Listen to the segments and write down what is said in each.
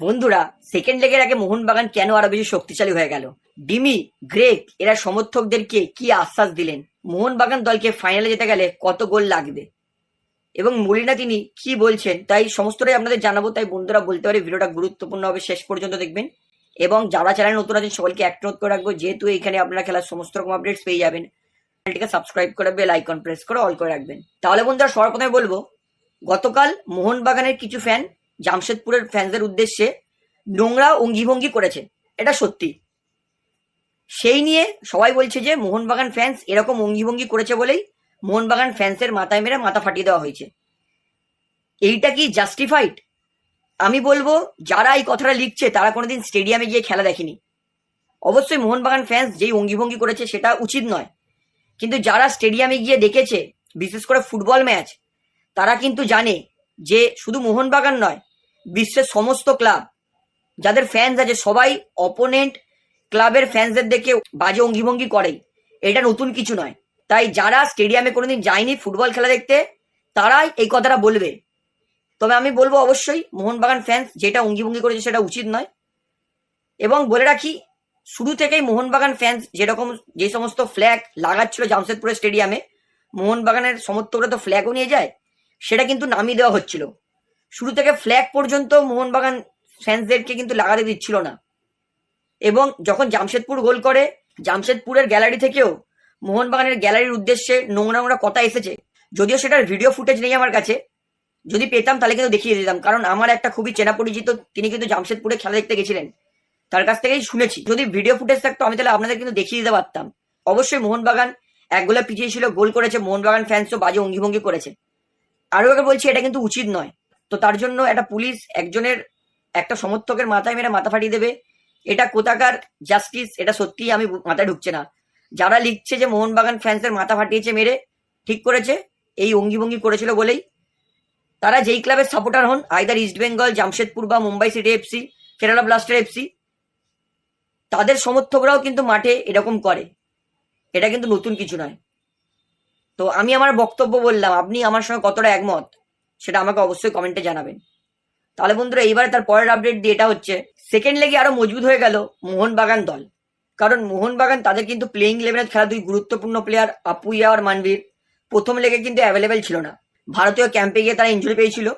বন্ধুরা সেকেন্ড লেগের আগে মোহনবাগান কেন আরও বেশি শক্তিশালী হয়ে গেল? ডিমি গ্রেক এরা সমর্থকদেরকে কি আশ্বাস দিলেন? মোহনবাগান দলকে ফাইনালে যেতে গেলে কত গোল লাগবে? এবং মলিনা তিনি কি বলছেন? তাই সমস্তটাই আপনাদের জানাব, তাই বন্ধুরা বলতে পারে ভিডিওটা গুরুত্বপূর্ণ হবে, শেষ পর্যন্ত দেখবেন। এবং যারা চ্যানেল নতুন আছেন, সকলকে অ্যাক্ট করে রাখব, যেহেতু এখানে আপনারা খেলার সমস্ত রকম আপডেটস পেয়ে যাবেন। চ্যানেলটিকে সাবস্ক্রাইব করে বেল আইকন প্রেস করে অল করে রাখবেন। তাহলে বন্ধুরা সবার প্রথমে বলব, গতকাল মোহনবাগানের কিছু ফ্যান জামশেদপুরের ফ্যানদের উদ্দেশ্যে নোংরা অঙ্গিভঙ্গি করেছে। এটা সত্যি। সেই নিয়ে সবাই বলছে যে, মোহনবাগান ফ্যান্স এরকম অঙ্গিভঙ্গি করেছে বলেই মোহনবাগান ফ্যান্সের মাথায় মেরে মাথা ফাটিয়ে দেওয়া হয়েছে। এইটা কি জাস্টিফাইড আমি বলব, যারা এই কথাটা লিখছে, তারা কোনোদিন স্টেডিয়ামে গিয়ে খেলা দেখেনি। অবশ্যই মোহনবাগান ফ্যান্স যেই অঙ্গিভঙ্গি করেছে, সেটা উচিত নয়। কিন্তু যারা স্টেডিয়ামে গিয়ে দেখেছে, বিশেষ করে ফুটবল ম্যাচ তারা কিন্তু জানে যে শুধু মোহনবাগান নয়, বিশ্বের সমস্ত ক্লাব, যাদের ফ্যান্স আছে, সবাই অপোনেন্ট ক্লাবের ফ্যান্সদের দেখে বাজে অঙ্গিভঙ্গি করেই এটা নতুন কিছু নয়। তাই যারা স্টেডিয়ামে কোনোদিন যায়নি ফুটবল খেলা দেখতে, তারাই এই কথাটা বলবে। তবে আমি বলব অবশ্যই, মোহনবাগান ফ্যান্স যেটা অঙ্গিভঙ্গি করেছে সেটা উচিত নয়। এবং বলে রাখি, শুরু থেকেই মোহনবাগান ফ্যান্স যেরকম যে সমস্ত ফ্ল্যাগ লাগাচ্ছিল জামশেদপুরের স্টেডিয়ামে মোহনবাগানের সমর্থকরা তো ফ্ল্যাগও নিয়ে যায়। সেটা কিন্তু নামিয়ে দেওয়া হচ্ছিল। শুরু থেকে ফ্ল্যাগ পর্যন্ত মোহনবাগান ফ্যান্সদেরকে কিন্তু লাগাতে দিচ্ছিল না। এবং যখন জামশেদপুর গোল করে, জামশেদপুরের গ্যালারি থেকেও মোহনবাগানের গ্যালারির উদ্দেশ্যে নোংরা নোংরা কথা এসেছে, যদিও সেটার ভিডিও ফুটেজ নেই আমার কাছে, যদি পেতাম তাহলে কিন্তু দেখিয়ে দিতাম, কারণ আমার একটা খুবই চেনা পরিচিত, তিনি কিন্তু জামশেদপুরে খেলা দেখতে গেছিলেন, তার কাছ থেকেই শুনেছি। যদি ভিডিও ফুটেজ থাকতো, আমি তাহলে আপনাদের কিন্তু দেখিয়ে দিতে পারতাম। অবশ্যই মোহনবাগান এক গোলে পিছিয়ে ছিল, গোল করেছে, মোহনবাগান ফ্যান্সও বাজে অঙ্গিভঙ্গি করেছে। আরও আগে বলছি, এটা কিন্তু উচিত নয়। তো তার জন্য একটা পুলিশ একজনের, একটা সমর্থকের মাথায় মেরে মাথা ফাটিয়ে দেবে। এটা কোথাকার জাস্টিস, এটা সত্যিই আমি মাথায় ঢুকছে না। যারা লিখছে যে মোহনবাগান ফ্যান্সের মাথা ফাটিয়েছে, মেরে ঠিক করেছে, এই অঙ্গিভঙ্গি করেছিল বলেই তারা যেই ক্লাবের সাপোর্টার হন আইদার ইস্ট বেঙ্গল জামশেদপুর বা Mumbai City FC Kerala Blaster FC তাদের সমর্থকরাও কিন্তু মাঠে এরকম করে। এটা কিন্তু নতুন কিছু নয়। তো আমি আমার বক্তব্য বললাম, আপনি আমার সঙ্গে কতটা একমত সেটা আমাকে অবশ্যই কমেন্টে জানাবেন। তাহলে বন্ধুরা, এইবারে তার পরের আপডেট দিয়ে এটা হচ্ছে সেকেন্ড লেগে আরও মজবুত হয়ে গেল মোহনবাগান দল। কারণ মোহনবাগান তাদের কিন্তু প্লেইং ইলেভেনের খেলা দুই গুরুত্বপূর্ণ প্লেয়ার আপুইয়া আর মানবীর। প্রথম লেগে কিন্তু অ্যাভেলেবেল ছিল না। ভারতীয় ক্যাম্পে গিয়ে তারা ইঞ্জুরি পেয়েছিল।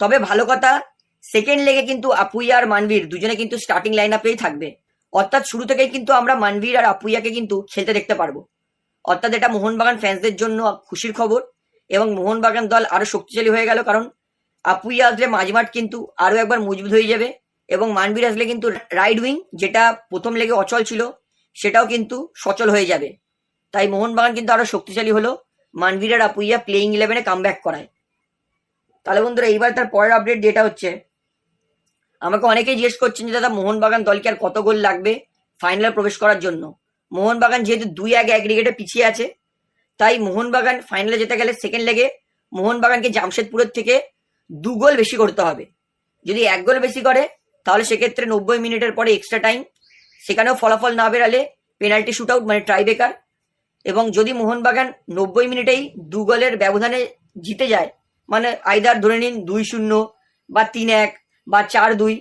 তবে ভালো কথা সেকেন্ড লেগে কিন্তু আপুইয়া আর মানবীর দুজনে কিন্তু স্টার্টিং লাইন আপেই থাকবে। অর্থাৎ শুরু থেকেই কিন্তু আমরা মানবীর আর আপুইয়াকে কিন্তু খেলতে দেখতে পারব। অর্থাৎ এটা মোহনবাগান ফ্যান্সদের জন্য খুশির খবর এবং মোহনবাগান দল আরও শক্তিশালী হয়ে গেল কারণ আপুইয়া আসলে মাঝমাঠ কিন্তু আরও একবার মজবুত হয়ে যাবে এবং মানবীর আসলে কিন্তু রাইট উইং যেটা প্রথম লেগে অচল ছিল, সেটাও কিন্তু সচল হয়ে যাবে। তাই মোহনবাগান কিন্তু আরও শক্তিশালী হলো মানবীর আর আপুইয়া প্লেইং ইলেভেনে কাম ব্যাক করায়। তাহলে বন্ধুরা, এইবার তার পরের আপডেট যেটা হচ্ছে, আমাকে অনেকেই জিজ্ঞেস করছেন যে দাদা, মোহনবাগান দলকে আর কত গোল লাগবে ফাইনালে প্রবেশ করার জন্য? মোহনবাগান যেহেতু দুই আগে অ্যাগ্রিগেটে পিছিয়ে আছে, তাই মোহনবাগান ফাইনালে যেতে গেলে সেকেন্ড লেগে মোহনবাগানকে জামশেদপুরের থেকে দু গোল বেশি করতে হবে। যদি এক গোল বেশি করে, তাহলে সেক্ষেত্রে নব্বই মিনিটের পরে এক্সট্রা টাইম সেখানেও ফলাফল না বেরালে পেনাল্টি শুট আউট মানে ট্রাইবেকার এবং যদি মোহনবাগান নব্বই মিনিটেই দু গোলের ব্যবধানে জিতে যায় মানে আইদার ধরে নিন দুই শূন্য বা তিন এক বা চার দুই,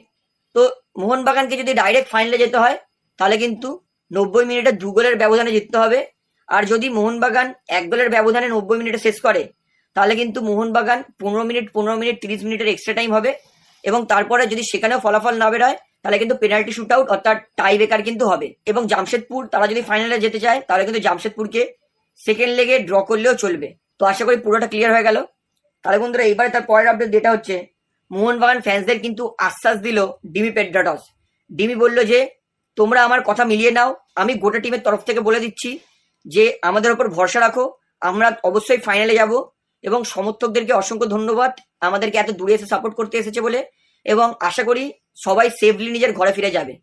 তো মোহনবাগানকে যদি ডাইরেক্ট ফাইনালে যেতে হয়, তাহলে কিন্তু নব্বই মিনিটে দু গোলের ব্যবধানে জিততে হবে। আর যদি মোহনবাগান এক গোলের ব্যবধানে নব্বই মিনিটে শেষ করে, তাহলে কিন্তু মোহনবাগান পনেরো মিনিট পনেরো মিনিট, তিরিশ মিনিটের এক্সট্রা টাইম হবে। এবং তারপরে যদি সেখানেও ফলাফল না বেরোয়, তাহলে কিন্তু পেনাল্টি শুট আউট অর্থাৎ টাই বেকার কিন্তু হবে। এবং জামশেদপুর, তারা যদি ফাইনালে যেতে চায়, তাহলে কিন্তু জামশেদপুরকে সেকেন্ড লেগে ড্র করলেও চলবে। তো আশা করি পুরোটা ক্লিয়ার হয়ে গেল। তাহলে বন্ধুরা, এইবারে তার পরের আপডেট যেটা হচ্ছে, মোহনবাগান ফ্যান্সদের কিন্তু আশ্বাস দিল ডিমি পেড্রাটস ডিমি বলল যে তোমরা আমার কথা মিলিয়ে নাও। আমি গোটা টিমের তরফ থেকে বলে দিচ্ছি যে আমাদের ওপর ভরসা রাখো। আমরা অবশ্যই ফাইনালে যাব এবং সমর্থকদেরকে অসংখ্য ধন্যবাদ। আমাদেরকে এত দূরে এসে সাপোর্ট করতে এসেছে বলে এবং আশা করি সবাই সেফলি নিজের ঘরে ফিরে যাবে।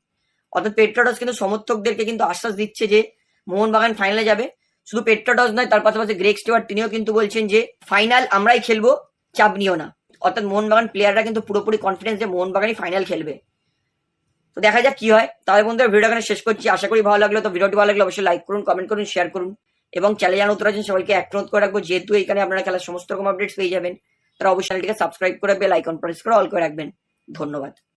অর্থাৎ পেট্রাটস কিন্তু সমর্থকদেরকে কিন্তু আশ্বাস দিচ্ছে যে মোহনবাগান ফাইনালে যাবে। শুধু পেট্রাটস নয়, তার পাশাপাশি গ্রেক স্টেওয়ার্ট তিনিও কিন্তু বলছেন যে ফাইনাল আমরাই খেলব, চাপ নিও না। অর্থাৎ মোহনবাগান প্লেয়াররা কিন্তু পুরোপুরি কনফিডেন্স যে মোহনবাগানই ফাইনাল খেলবে। তো দেখা যাক কি হয়। তাহলে বন্ধুরা ভিডিও এখানে শেষ করছি। আশা করি ভালো লাগল। তো ভিডিওটি ভালো লাগলে অবশ্যই লাইক করুন কমেন্ট করুন শেয়ার করুন। এবং চ্যানেল জানা উত্তর আছেন, সবাইকে এক করে রাখব। যেহেতু এখানে আপনারা খেলার সমস্ত রকম আপডেটস পেয়ে যাবেন, তারা অবশ্যই চ্যানেলটিকে সাবস্ক্রাইব করে বেল আইকন প্রেস করে অল করে রাখবেন। ধন্যবাদ।